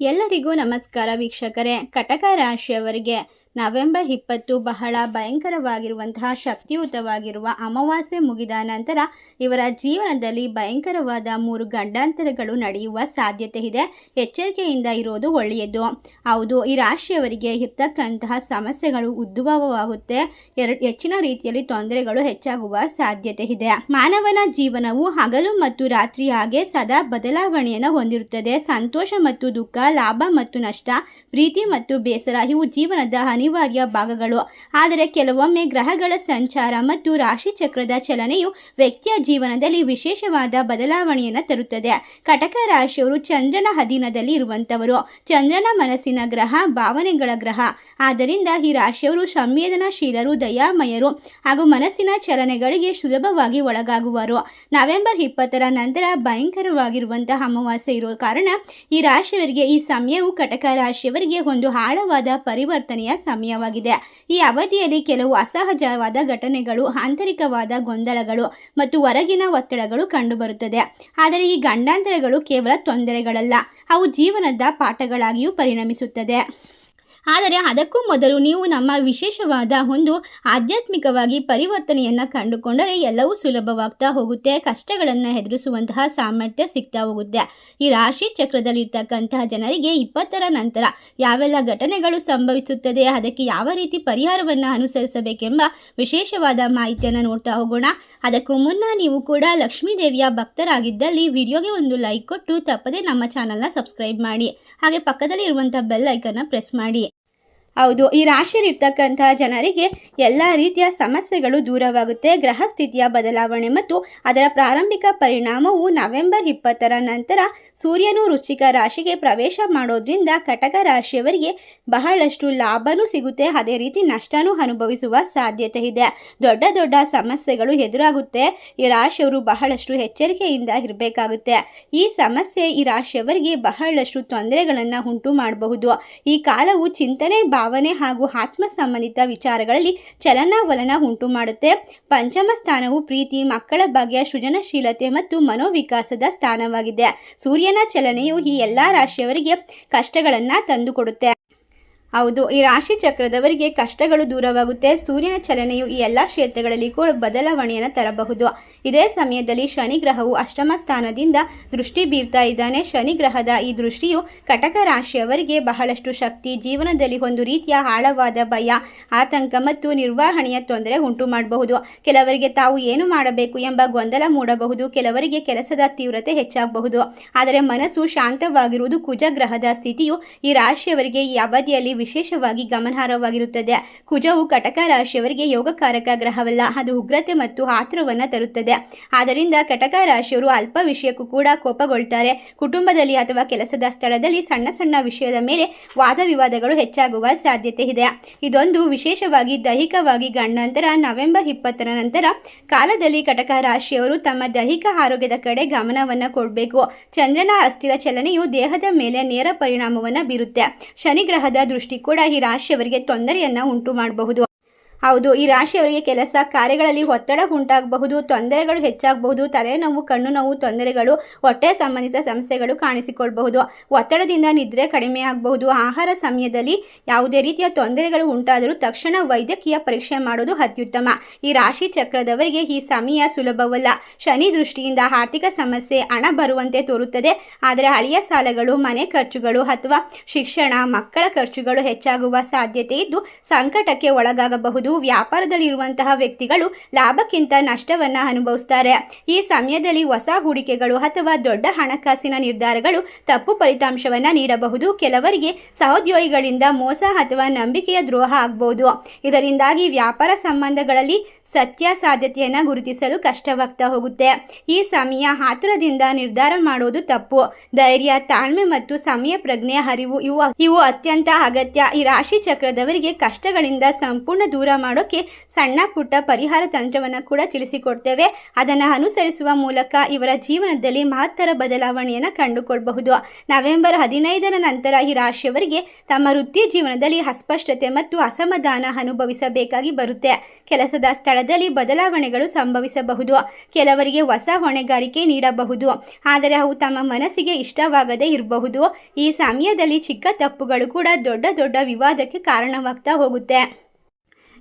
ಎಲ್ಲರಿಗೂ ನಮಸ್ಕಾರ ವೀಕ್ಷಕರೇ. ಕಟಕ ರಾಶಿಯವರಿಗೆ ನವೆಂಬರ್ ಇಪ್ಪತ್ತು ಬಹಳ ಭಯಂಕರವಾಗಿರುವಂತಹ ಶಕ್ತಿಯುತವಾಗಿರುವ ಅಮಾವಾಸ್ಯೆ ಮುಗಿದ ನಂತರ ಇವರ ಜೀವನದಲ್ಲಿ ಭಯಂಕರವಾದ ಮೂರು ಗಂಡಾಂತರಗಳು ನಡೆಯುವ ಸಾಧ್ಯತೆ ಇದೆ. ಎಚ್ಚರಿಕೆಯಿಂದ ಇರೋದು ಒಳ್ಳೆಯದು. ಹೌದು, ಈ ರಾಶಿಯವರಿಗೆ ಇರ್ತಕ್ಕಂತಹ ಸಮಸ್ಯೆಗಳು ಉದ್ಭವವಾಗುತ್ತೆ. ಹೆಚ್ಚಿನ ರೀತಿಯಲ್ಲಿ ತೊಂದರೆಗಳು ಹೆಚ್ಚಾಗುವ ಸಾಧ್ಯತೆ ಇದೆ. ಮಾನವನ ಜೀವನವು ಹಗಲು ಮತ್ತು ರಾತ್ರಿ ಹಾಗೆ ಸದಾ ಬದಲಾವಣೆಯನ್ನು ಹೊಂದಿರುತ್ತದೆ. ಸಂತೋಷ ಮತ್ತು ದುಃಖ, ಲಾಭ ಮತ್ತು ನಷ್ಟ, ಪ್ರೀತಿ ಮತ್ತು ಬೇಸರ ಇವು ಜೀವನದ ಅನಿವಾರ್ಯ ಭಾಗಗಳು. ಆದರೆ ಕೆಲವೊಮ್ಮೆ ಗ್ರಹಗಳ ಸಂಚಾರ ಮತ್ತು ರಾಶಿ ಚಕ್ರದ ಚಲನೆಯು ವ್ಯಕ್ತಿಯ ಜೀವನದಲ್ಲಿ ವಿಶೇಷವಾದ ಬದಲಾವಣೆಯನ್ನು ತರುತ್ತದೆ. ಕಟಕ ರಾಶಿಯವರು ಚಂದ್ರನ ಅಧೀನದಲ್ಲಿ ಇರುವಂಥವರು ಚಂದ್ರನ ಮನಸ್ಸಿನ ಗ್ರಹ ಭಾವನೆಗಳ ಗ್ರಹ. ಆದ್ದರಿಂದ ಈ ರಾಶಿಯವರು ಸಂವೇದನಾಶೀಲರು, ದಯಾಮಯರು ಹಾಗೂ ಮನಸ್ಸಿನ ಚಲನೆಗಳಿಗೆ ಸುಲಭವಾಗಿ ಒಳಗಾಗುವರು. ನವೆಂಬರ್ ಇಪ್ಪತ್ತರ ನಂತರ ಭಯಂಕರವಾಗಿರುವಂತಹ ಅಮಾವಾಸ್ಯೆ ಇರುವ ಕಾರಣ ಈ ರಾಶಿಯವರಿಗೆ ಈ ಸಮಯವು ಕಟಕ ರಾಶಿಯವರಿಗೆ ಒಂದು ಆಳವಾದ ಪರಿವರ್ತನೆಯ ಸಮಯವಾಗಿದೆ. ಈ ಅವಧಿಯಲ್ಲಿ ಕೆಲವು ಅಸಹಜವಾದ ಘಟನೆಗಳು, ಆಂತರಿಕವಾದ ಗೊಂದಲಗಳು ಮತ್ತು ಹೊರಗಿನ ಒತ್ತಡಗಳು ಕಂಡುಬರುತ್ತದೆ. ಆದರೆ ಈ ಗಂಡಾಂತರಗಳು ಕೇವಲ ತೊಂದರೆಗಳಲ್ಲ, ಅವು ಜೀವನದ ಪಾಠಗಳಾಗಿಯೂ ಪರಿಣಮಿಸುತ್ತದೆ. ಆದರೆ ಅದಕ್ಕೂ ಮೊದಲು ನೀವು ನಮ್ಮ ವಿಶೇಷವಾದ ಒಂದು ಆಧ್ಯಾತ್ಮಿಕವಾಗಿ ಪರಿವರ್ತನೆಯನ್ನು ಕಂಡುಕೊಂಡರೆ ಎಲ್ಲವೂ ಸುಲಭವಾಗ್ತಾ ಹೋಗುತ್ತೆ, ಕಷ್ಟಗಳನ್ನು ಎದುರಿಸುವಂತಹ ಸಾಮರ್ಥ್ಯ ಸಿಗ್ತಾ ಹೋಗುತ್ತೆ. ಈ ರಾಶಿ ಚಕ್ರದಲ್ಲಿರ್ತಕ್ಕಂತಹ ಜನರಿಗೆ ಇಪ್ಪತ್ತರ ನಂತರ ಯಾವೆಲ್ಲ ಘಟನೆಗಳು ಸಂಭವಿಸುತ್ತದೆ, ಅದಕ್ಕೆ ಯಾವ ರೀತಿ ಪರಿಹಾರವನ್ನು ಅನುಸರಿಸಬೇಕೆಂಬ ವಿಶೇಷವಾದ ಮಾಹಿತಿಯನ್ನು ನೋಡ್ತಾ ಹೋಗೋಣ. ಅದಕ್ಕೂ ಮುನ್ನ ನೀವು ಕೂಡ ಲಕ್ಷ್ಮೀ ದೇವಿಯ ಭಕ್ತರಾಗಿದ್ದಲ್ಲಿ ವಿಡಿಯೋಗೆ ಒಂದು ಲೈಕ್ ಕೊಟ್ಟು ತಪ್ಪದೆ ನಮ್ಮ ಚಾನಲ್ನ ಸಬ್ಸ್ಕ್ರೈಬ್ ಮಾಡಿ. ಹಾಗೆ ಪಕ್ಕದಲ್ಲಿ ಇರುವಂಥ ಬೆಲ್ ಐಕನ್ನ ಪ್ರೆಸ್ ಮಾಡಿ. ಹೌದು, ಈ ರಾಶಿಯಲ್ಲಿರ್ತಕ್ಕಂತಹ ಜನರಿಗೆ ಎಲ್ಲ ರೀತಿಯ ಸಮಸ್ಯೆಗಳು ದೂರವಾಗುತ್ತೆ. ಗ್ರಹ ಸ್ಥಿತಿಯ ಬದಲಾವಣೆ ಮತ್ತು ಅದರ ಪ್ರಾರಂಭಿಕ ಪರಿಣಾಮವು ನವೆಂಬರ್ ಇಪ್ಪತ್ತರ ನಂತರ ಸೂರ್ಯನು ವೃಶ್ಚಿಕ ರಾಶಿಗೆ ಪ್ರವೇಶ ಮಾಡೋದ್ರಿಂದ ಕಟಕ ರಾಶಿಯವರಿಗೆ ಬಹಳಷ್ಟು ಲಾಭನೂ ಸಿಗುತ್ತೆ. ಅದೇ ರೀತಿ ನಷ್ಟನೂ ಅನುಭವಿಸುವ ಸಾಧ್ಯತೆ ಇದೆ. ದೊಡ್ಡ ದೊಡ್ಡ ಸಮಸ್ಯೆಗಳು ಎದುರಾಗುತ್ತೆ. ಈ ರಾಶಿಯವರು ಬಹಳಷ್ಟು ಎಚ್ಚರಿಕೆಯಿಂದ ಇರಬೇಕಾಗುತ್ತೆ. ಈ ಸಮಸ್ಯೆ ಈ ರಾಶಿಯವರಿಗೆ ಬಹಳಷ್ಟು ತೊಂದರೆಗಳನ್ನು ಉಂಟು ಮಾಡಬಹುದು. ಈ ಕಾಲವು ಚಿಂತನೆ ಭಾವನೆ ಹಾಗೂ ಆತ್ಮ ಸಂಬಂಧಿತ ವಿಚಾರಗಳಲ್ಲಿ ಚಲನವಲನ ಉಂಟು ಮಾಡುತ್ತೆ. ಪಂಚಮ ಸ್ಥಾನವು ಪ್ರೀತಿ, ಮಕ್ಕಳ ಬಗೆಯ ಸೃಜನಶೀಲತೆ ಮತ್ತು ಮನೋವಿಕಾಸದ ಸ್ಥಾನವಾಗಿದೆ. ಸೂರ್ಯನ ಚಲನೆಯು ಈ ಎಲ್ಲ ರಾಶಿಯವರಿಗೆ ಕಷ್ಟಗಳನ್ನು ತಂದುಕೊಡುತ್ತೆ. ಹೌದು, ಈ ರಾಶಿ ಚಕ್ರದವರಿಗೆ ಕಷ್ಟಗಳು ದೂರವಾಗುತ್ತೆ. ಸೂರ್ಯನ ಚಲನೆಯು ಈ ಎಲ್ಲ ಕ್ಷೇತ್ರಗಳಲ್ಲಿ ಕೂಡ ಬದಲಾವಣೆಯನ್ನು ತರಬಹುದು. ಇದೇ ಸಮಯದಲ್ಲಿ ಶನಿ ಗ್ರಹವು ಅಷ್ಟಮ ಸ್ಥಾನದಿಂದ ದೃಷ್ಟಿ ಬೀರ್ತಾ ಇದ್ದಾನೆ. ಶನಿ ಗ್ರಹದ ಈ ದೃಷ್ಟಿಯು ಕಟಕ ರಾಶಿಯವರಿಗೆ ಬಹಳಷ್ಟು ಶಕ್ತಿ, ಜೀವನದಲ್ಲಿ ಒಂದು ರೀತಿಯ ಆಳವಾದ ಭಯ, ಆತಂಕ ಮತ್ತು ನಿರ್ವಹಣೆಯ ತೊಂದರೆ ಉಂಟು ಮಾಡಬಹುದು. ಕೆಲವರಿಗೆ ತಾವು ಏನು ಮಾಡಬೇಕು ಎಂಬ ಗೊಂದಲ ಮೂಡಬಹುದು. ಕೆಲವರಿಗೆ ಕೆಲಸದ ತೀವ್ರತೆ ಹೆಚ್ಚಾಗಬಹುದು. ಆದರೆ ಮನಸ್ಸು ಶಾಂತವಾಗಿರುವುದು ಕುಜ ಗ್ರಹದ ಸ್ಥಿತಿಯು ಈ ರಾಶಿಯವರಿಗೆ ಈ ಅವಧಿಯಲ್ಲಿ ವಿಶೇಷವಾಗಿ ಗಮನಾರ್ಹವಾಗಿರುತ್ತದೆ. ಕುಜವು ಕಟಕ ರಾಶಿಯವರಿಗೆ ಯೋಗಕಾರಕ ಗ್ರಹವಲ್ಲ. ಅದು ಉಗ್ರತೆ ಮತ್ತು ಆತುರವನ್ನು ತರುತ್ತದೆ. ಆದ್ದರಿಂದ ಕಟಕ ರಾಶಿಯವರು ಅಲ್ಪ ವಿಷಯಕ್ಕೂ ಕೂಡ ಕೋಪಗೊಳ್ತಾರೆ. ಕುಟುಂಬದಲ್ಲಿ ಅಥವಾ ಕೆಲಸದ ಸ್ಥಳದಲ್ಲಿ ಸಣ್ಣ ಸಣ್ಣ ವಿಷಯದ ಮೇಲೆ ವಾದ ವಿವಾದಗಳು ಹೆಚ್ಚಾಗುವ ಸಾಧ್ಯತೆ ಇದೆ. ಇದೊಂದು ವಿಶೇಷವಾಗಿ ದೈಹಿಕವಾಗಿ ಗಂಡಾಂತರ ನವೆಂಬರ್ ಇಪ್ಪತ್ತರ ನಂತರ ಕಾಲದಲ್ಲಿ ಕಟಕ ರಾಶಿಯವರು ತಮ್ಮ ದೈಹಿಕ ಆರೋಗ್ಯದ ಕಡೆ ಗಮನವನ್ನು ಕೊಡಬೇಕು. ಚಂದ್ರನ ಅಸ್ಥಿರ ಚಲನೆಯು ದೇಹದ ಮೇಲೆ ನೇರ ಪರಿಣಾಮವನ್ನು ಬೀರುತ್ತೆ. ಶನಿ ಗ್ರಹದ ದೃಷ್ಟಿ ಕೂಡ ಈ ರಾಶಿಯವರಿಗೆ ತೊಂದರೆಯನ್ನು ಉಂಟು ಮಾಡಬಹುದು ಹೌದು, ಈ ರಾಶಿಯವರಿಗೆ ಕೆಲಸ ಕಾರ್ಯಗಳಲ್ಲಿ ಒತ್ತಡ ಉಂಟಾಗಬಹುದು, ತೊಂದರೆಗಳು ಹೆಚ್ಚಾಗಬಹುದು, ತಲೆನೋವು ಕಣ್ಣು ನೋವು ತೊಂದರೆಗಳು, ಹೊಟ್ಟೆ ಸಂಬಂಧಿತ ಸಮಸ್ಯೆಗಳು ಕಾಣಿಸಿಕೊಳ್ಳಬಹುದು ಒತ್ತಡದಿಂದ ನಿದ್ರೆ ಕಡಿಮೆ ಆಗಬಹುದು. ಆಹಾರ ಸಮಯದಲ್ಲಿ ಯಾವುದೇ ರೀತಿಯ ತೊಂದರೆಗಳು ಉಂಟಾದರೂ ತಕ್ಷಣ ವೈದ್ಯಕೀಯ ಪರೀಕ್ಷೆ ಮಾಡೋದು ಅತ್ಯುತ್ತಮ. ಈ ರಾಶಿ ಚಕ್ರದವರಿಗೆ ಈ ಸಮಯ ಸುಲಭವಲ್ಲ. ಶನಿ ದೃಷ್ಟಿಯಿಂದ ಆರ್ಥಿಕ ಸಮಸ್ಯೆ, ಹಣ ಬರುವಂತೆ ತೋರುತ್ತದೆ. ಆದರೆ ಹಳೆಯ ಸಾಲಗಳು, ಮನೆ ಖರ್ಚುಗಳು ಅಥವಾ ಶಿಕ್ಷಣ, ಮಕ್ಕಳ ಖರ್ಚುಗಳು ಹೆಚ್ಚಾಗುವ ಸಾಧ್ಯತೆ ಇದ್ದು ಸಂಕಟಕ್ಕೆ ಒಳಗಾಗಬಹುದು. ವ್ಯಾಪಾರದಲ್ಲಿರುವಂತಹ ವ್ಯಕ್ತಿಗಳು ಲಾಭಕ್ಕಿಂತ ನಷ್ಟವನ್ನ ಅನುಭವಿಸ್ತಾರೆ. ಈ ಸಮಯದಲ್ಲಿ ಹೊಸ ಹೂಡಿಕೆಗಳು ಅಥವಾ ದೊಡ್ಡ ಹಣಕಾಸಿನ ನಿರ್ಧಾರಗಳು ತಪ್ಪು ಫಲಿತಾಂಶವನ್ನ ನೀಡಬಹುದು. ಕೆಲವರಿಗೆ ಸಹೋದ್ಯೋಗಿಗಳಿಂದ ಮೋಸ ಅಥವಾ ನಂಬಿಕೆಯ ದ್ರೋಹ ಆಗಬಹುದು ಇದರಿಂದಾಗಿ ವ್ಯಾಪಾರ ಸಂಬಂಧಗಳಲ್ಲಿ ಸತ್ಯ ಸಾಧ್ಯತೆಯನ್ನು ಗುರುತಿಸಲು ಕಷ್ಟವಾಗ್ತಾ ಹೋಗುತ್ತೆ. ಈ ಸಮಯ ಆತುರದಿಂದ ನಿರ್ಧಾರ ಮಾಡೋದು ತಪ್ಪು. ಧೈರ್ಯ, ತಾಳ್ಮೆ ಮತ್ತು ಸಮಯ ಪ್ರಜ್ಞೆಯ ಅರಿವು ಇವು ಇವು ಅತ್ಯಂತ ಅಗತ್ಯ. ಈ ರಾಶಿ ಚಕ್ರದವರಿಗೆ ಕಷ್ಟಗಳಿಂದ ಸಂಪೂರ್ಣ ದೂರ ಮಾಡೋಕ್ಕೆ ಸಣ್ಣ ಪುಟ್ಟ ಪರಿಹಾರ ತಂತ್ರವನ್ನು ಕೂಡ ತಿಳಿಸಿಕೊಡ್ತೇವೆ. ಅದನ್ನು ಅನುಸರಿಸುವ ಮೂಲಕ ಇವರ ಜೀವನದಲ್ಲಿ ಮಹತ್ತರ ಬದಲಾವಣೆಯನ್ನು ಕಂಡುಕೊಳ್ಬಹುದು ನವೆಂಬರ್ ಹದಿನೈದರ ನಂತರ ಈ ರಾಶಿಯವರಿಗೆ ತಮ್ಮ ವೃತ್ತಿ ಜೀವನದಲ್ಲಿ ಅಸ್ಪಷ್ಟತೆ ಮತ್ತು ಅಸಮಾಧಾನ ಅನುಭವಿಸಬೇಕಾಗಿ ಬರುತ್ತೆ. ಕೆಲಸದ ಸ್ಥಳದಲ್ಲಿ ಬದಲಾವಣೆಗಳು ಸಂಭವಿಸಬಹುದು. ಕೆಲವರಿಗೆ ಹೊಸ ಹೊಣೆಗಾರಿಕೆ ನೀಡಬಹುದು. ಆದರೆ ಅವು ತಮ್ಮ ಮನಸ್ಸಿಗೆ ಇಷ್ಟವಾಗದೇ ಇರಬಹುದು. ಈ ಸಮಯದಲ್ಲಿ ಚಿಕ್ಕ ತಪ್ಪುಗಳು ಕೂಡ ದೊಡ್ಡ ದೊಡ್ಡ ವಿವಾದಕ್ಕೆ ಕಾರಣವಾಗ್ತಾ ಹೋಗುತ್ತೆ.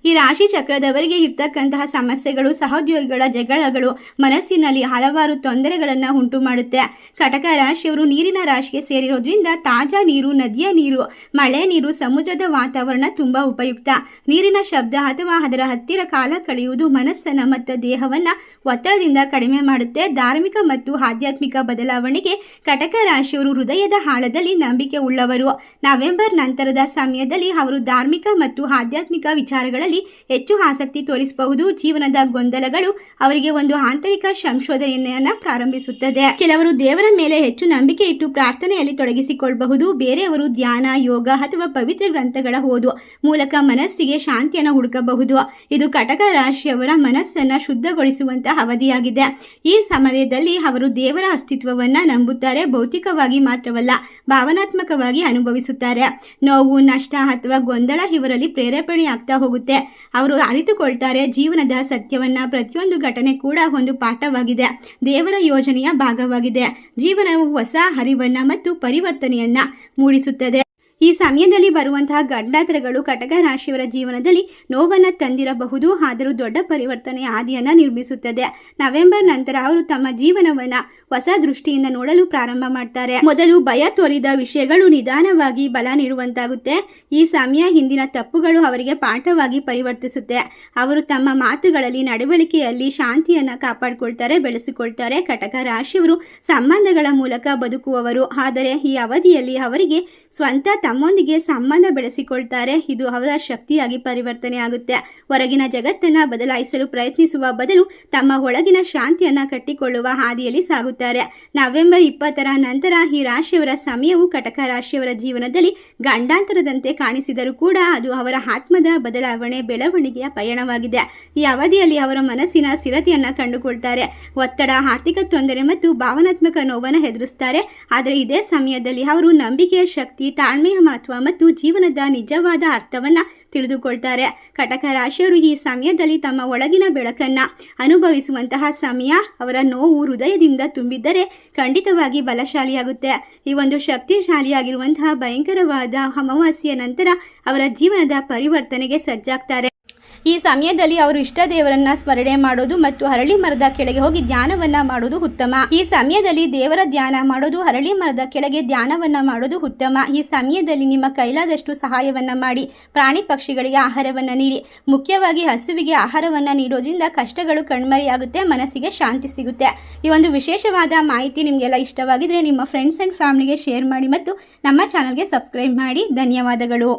ಈ ರಾಶಿ ಚಕ್ರದವರಿಗೆ ಇರ್ತಕ್ಕಂತಹ ಸಮಸ್ಯೆಗಳು, ಸಹೋದ್ಯೋಗಿಗಳ ಜಗಳಗಳು, ಮನಸ್ಸಿನಲ್ಲಿ ಹಲವಾರು ತೊಂದರೆಗಳನ್ನು ಉಂಟು ಮಾಡುತ್ತೆ ಕಟಕ ರಾಶಿಯವರು ನೀರಿನ ರಾಶಿಗೆ ಸೇರಿರೋದ್ರಿಂದ ತಾಜಾ ನೀರು, ನದಿಯ ನೀರು, ಮಳೆ ನೀರು, ಸಮುದ್ರದ ವಾತಾವರಣ ತುಂಬ ಉಪಯುಕ್ತ. ನೀರಿನ ಶಬ್ದ ಅಥವಾ ಅದರ ಹತ್ತಿರ ಕಾಲ ಕಳೆಯುವುದು ಮನಸ್ಸನ್ನು ಮತ್ತು ದೇಹವನ್ನು ಒತ್ತಡದಿಂದ ಕಡಿಮೆ ಮಾಡುತ್ತೆ. ಧಾರ್ಮಿಕ ಮತ್ತು ಆಧ್ಯಾತ್ಮಿಕ ಬದಲಾವಣೆಗೆ ಕಟಕ ರಾಶಿಯವರು ಹೃದಯದ ಆಳದಲ್ಲಿ ನಂಬಿಕೆ ಉಳ್ಳವರು. ನವೆಂಬರ್ ನಂತರದ ಸಮಯದಲ್ಲಿ ಅವರು ಧಾರ್ಮಿಕ ಮತ್ತು ಆಧ್ಯಾತ್ಮಿಕ ವಿಚಾರಗಳಲ್ಲಿ ಹೆಚ್ಚು ಆಸಕ್ತಿ ತೋರಿಸಬಹುದು. ಜೀವನದ ಗೊಂದಲಗಳು ಅವರಿಗೆ ಒಂದು ಆಂತರಿಕ ಸಂಶೋಧನೆಯನ್ನ ಪ್ರಾರಂಭಿಸುತ್ತದೆ. ಕೆಲವರು ದೇವರ ಮೇಲೆ ಹೆಚ್ಚು ನಂಬಿಕೆ ಇಟ್ಟು ಪ್ರಾರ್ಥನೆಯಲ್ಲಿ ತೊಡಗಿಸಿಕೊಳ್ಳಬಹುದು. ಬೇರೆಯವರು ಧ್ಯಾನ, ಯೋಗ ಅಥವಾ ಪವಿತ್ರ ಗ್ರಂಥಗಳ ಓದು ಮೂಲಕ ಮನಸ್ಸಿಗೆ ಶಾಂತಿಯನ್ನು ಹುಡುಕಬಹುದು. ಇದು ಕಟಕ ರಾಶಿಯವರ ಮನಸ್ಸನ್ನ ಶುದ್ಧಗೊಳಿಸುವಂತಹ ಅವಧಿಯಾಗಿದೆ. ಈ ಸಮಯದಲ್ಲಿ ಅವರು ದೇವರ ಅಸ್ತಿತ್ವವನ್ನ ನಂಬುತ್ತಾರೆ. ಭೌತಿಕವಾಗಿ ಮಾತ್ರವಲ್ಲ, ಭಾವನಾತ್ಮಕವಾಗಿ ಅನುಭವಿಸುತ್ತಾರೆ. ನೋವು, ನಷ್ಟ ಅಥವಾ ಗೊಂದಲ ಇವರಲ್ಲಿ ಪ್ರೇರೇಪಣೆಯಾಗ್ತಾ ಹೋಗುತ್ತೆ. ಅವರು ಅರಿತುಕೊಳ್ತಾರೆ, ಜೀವನದ ಸತ್ಯವನ್ನ ಪ್ರತಿಯೊಂದು ಘಟನೆ ಕೂಡ ಒಂದು ಪಾಠವಾಗಿದೆ, ದೇವರ ಯೋಜನೆಯ ಭಾಗವಾಗಿದೆ. ಜೀವನವು ಹೊಸ ಹರಿವನ್ನ ಮತ್ತು ಪರಿವರ್ತನೆಯನ್ನ ಮೂಡಿಸುತ್ತದೆ. ಈ ಸಮಯದಲ್ಲಿ ಬರುವಂತಹ ಗಂಡಾತ್ರಗಳು ಕಟಕ ರಾಶಿಯವರ ಜೀವನದಲ್ಲಿ ನೋವನ್ನು ತಂದಿರಬಹುದು, ಆದರೂ ದೊಡ್ಡ ಪರಿವರ್ತನೆಯ ಹಾದಿಯನ್ನು ನಿರ್ಮಿಸುತ್ತದೆ. ನವೆಂಬರ್ ನಂತರ ಅವರು ತಮ್ಮ ಜೀವನವನ್ನು ಹೊಸ ದೃಷ್ಟಿಯಿಂದ ನೋಡಲು ಪ್ರಾರಂಭ ಮಾಡ್ತಾರೆ. ಮೊದಲು ಭಯ ತೋರಿದ ವಿಷಯಗಳು ನಿಧಾನವಾಗಿ ಬಲ ನೀಡುವಂತಾಗುತ್ತೆ. ಈ ಸಮಯ ಹಿಂದಿನ ತಪ್ಪುಗಳು ಅವರಿಗೆ ಪಾಠವಾಗಿ ಪರಿವರ್ತಿಸುತ್ತೆ. ಅವರು ತಮ್ಮ ಮಾತುಗಳಲ್ಲಿ ನಡವಳಿಕೆಯಲ್ಲಿ ಶಾಂತಿಯನ್ನು ಕಾಪಾಡಿಕೊಳ್ತಾರೆ, ಬೆಳೆಸಿಕೊಳ್ತಾರೆ. ಕಟಕ ರಾಶಿಯವರು ಸಂಬಂಧಗಳ ಮೂಲಕ ಬದುಕುವವರು. ಆದರೆ ಈ ಅವಧಿಯಲ್ಲಿ ಅವರಿಗೆ ಸ್ವಂತ ತಮ್ಮೊಂದಿಗೆ ಸಂಬಂಧ ಬೆಳೆಸಿಕೊಳ್ತಾರೆ. ಇದು ಅವರ ಶಕ್ತಿಯಾಗಿ ಪರಿವರ್ತನೆ ಆಗುತ್ತೆ ಹೊರಗಿನ ಜಗತ್ತನ್ನ ಬದಲಾಯಿಸಲು ಪ್ರಯತ್ನಿಸುವ ಬದಲು ತಮ್ಮ ಒಳಗಿನ ಶಾಂತಿಯನ್ನ ಕಟ್ಟಿಕೊಳ್ಳುವ ಹಾದಿಯಲ್ಲಿ ಸಾಗುತ್ತಾರೆ. ನವೆಂಬರ್ ಇಪ್ಪತ್ತರ ನಂತರ ಈ ರಾಶಿಯವರ ಸಮಯವು ಕಟಕ ರಾಶಿಯವರ ಜೀವನದಲ್ಲಿ ಗಂಡಾಂತರದಂತೆ ಕಾಣಿಸಿದರೂ ಕೂಡ ಅದು ಅವರ ಆತ್ಮದ ಬದಲಾವಣೆ, ಬೆಳವಣಿಗೆಯ ಪಯಣವಾಗಿದೆ. ಈ ಅವಧಿಯಲ್ಲಿ ಅವರ ಮನಸ್ಸಿನ ಸ್ಥಿರತೆಯನ್ನು ಕಂಡುಕೊಳ್ತಾರೆ. ಒತ್ತಡ, ಆರ್ಥಿಕ ತೊಂದರೆ ಮತ್ತು ಭಾವನಾತ್ಮಕ ನೋವನ್ನು ಎದುರಿಸ್ತಾರೆ. ಆದರೆ ಇದೇ ಸಮಯದಲ್ಲಿ ಅವರು ನಂಬಿಕೆಯ ಶಕ್ತಿ ತಾಳ್ಮೆಯ ಮಹತ್ವ ಮತ್ತು ಜೀವನದ ನಿಜವಾದ ಅರ್ಥವನ್ನ ತಿಳಿದುಕೊಳ್ತಾರೆ. ಕಟಕ ರಾಶಿಯವರು ಈ ಸಮಯದಲ್ಲಿ ತಮ್ಮ ಒಳಗಿನ ಬೆಳಕನ್ನ ಅನುಭವಿಸುವಂತಹ ಸಮಯ ಅವರ ನೋವು ಹೃದಯದಿಂದ ತುಂಬಿದ್ದರೆ ಖಂಡಿತವಾಗಿ ಬಲಶಾಲಿಯಾಗುತ್ತೆ. ಈ ಒಂದು ಶಕ್ತಿಶಾಲಿಯಾಗಿರುವಂತಹ ಭಯಂಕರವಾದ ಅಮಾವಾಸ್ಯೆಯ ನಂತರ ಅವರ ಜೀವನದ ಪರಿವರ್ತನೆಗೆ ಸಜ್ಜಾಗ್ತಾರೆ. ಈ ಸಮಯದಲ್ಲಿ ಅವರು ಇಷ್ಟ ದೇವರನ್ನ ಸ್ಮರಣೆ ಮಾಡೋದು ಮತ್ತು ಹರಳಿ ಮರದ ಕೆಳಗೆ ಹೋಗಿ ಧ್ಯಾನವನ್ನ ಮಾಡೋದು ಉತ್ತಮ. ಈ ಸಮಯದಲ್ಲಿ ದೇವರ ಧ್ಯಾನ ಮಾಡೋದು, ಹರಳಿ ಮರದ ಕೆಳಗೆ ಧ್ಯಾನವನ್ನ ಮಾಡೋದು ಉತ್ತಮ. ಈ ಸಮಯದಲ್ಲಿ ನಿಮ್ಮ ಕೈಲಾದಷ್ಟು ಸಹಾಯವನ್ನ ಮಾಡಿ, ಪ್ರಾಣಿ ಪಕ್ಷಿಗಳಿಗೆ ಆಹಾರವನ್ನ ನೀಡಿ. ಮುಖ್ಯವಾಗಿ ಹಸುವಿಗೆ ಆಹಾರವನ್ನ ನೀಡೋದ್ರಿಂದ ಕಷ್ಟಗಳು ಕಣ್ಮರೆಯಾಗುತ್ತೆ, ಮನಸ್ಸಿಗೆ ಶಾಂತಿ ಸಿಗುತ್ತೆ. ಈ ಒಂದು ವಿಶೇಷವಾದ ಮಾಹಿತಿ ನಿಮಗೆಲ್ಲ ಇಷ್ಟವಾಗಿದ್ರೆ ನಿಮ್ಮ ಫ್ರೆಂಡ್ಸ್ ಅಂಡ್ ಫ್ಯಾಮಿಲಿಗೆ ಶೇರ್ ಮಾಡಿ ಮತ್ತು ನಮ್ಮ ಚಾನಲ್ಗೆ ಸಬ್ಸ್ಕ್ರೈಬ್ ಮಾಡಿ. ಧನ್ಯವಾದಗಳು.